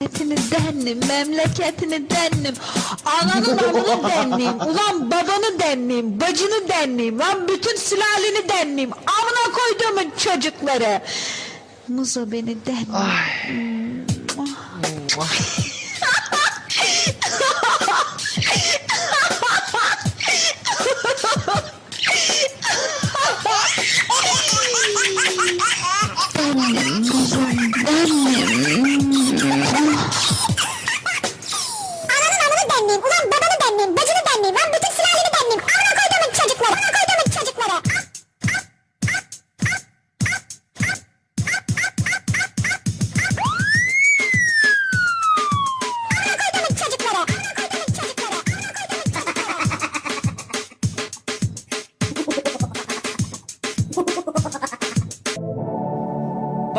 Memleketini denlim, memleketini denlim. Ananın amını denleyim. Ulan babanı denleyim, bacını denleyim. Lan bütün sülaleni denleyim. Amına koyduğumun çocukları. Muzo beni denleyim. Ananın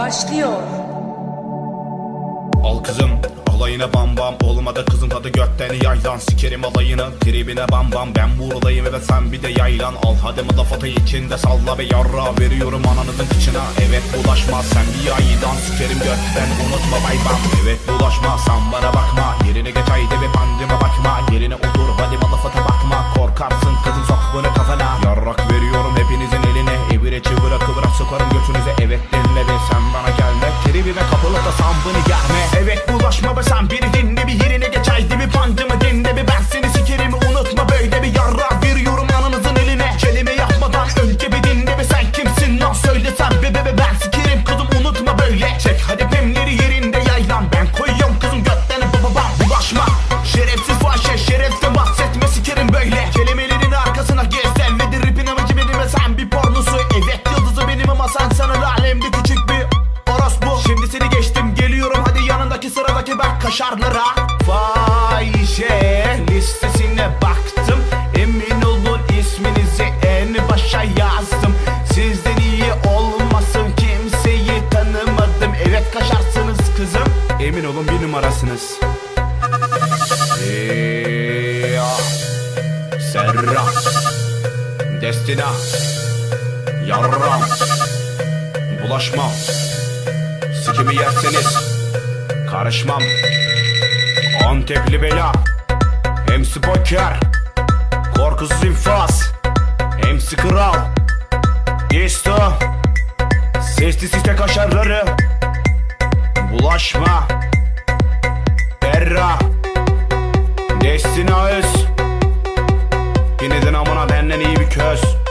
Başlıyor. Al kızım alayına bam bam. Olmadı kızın tadı götten yaylan. Sikerim alayını tribine bam bam. Ben buradayım ve sen bir de yaylan. Al hadi mılafatı içinde salla ve yarra. Veriyorum ananızın kıçına. Evet bulaşma sen bir yaydan. Sikerim götten unutma bay bam. Evet bulaşma sen bana bakma. Yerine geç haydi ve pandime bakma. Yerine otur hadi bak kaşarlara. Fahişe listesine baktım. Emin olun isminizi en başa yazdım. Sizden iyi olmasın kimseyi tanımadım. Evet kaşarsınız kızım. Emin olun bir numarasınız. Eee, Serra Destina Yarram Bulaşmam Sikimi yerseniz karışmam. Antepli bela MC Boker Korkusuz infaz MC Kral. Disto Sesli siste kaşarları. Bulaşma Berra. Destina Öz Yeniden amına benden iyi bir köz.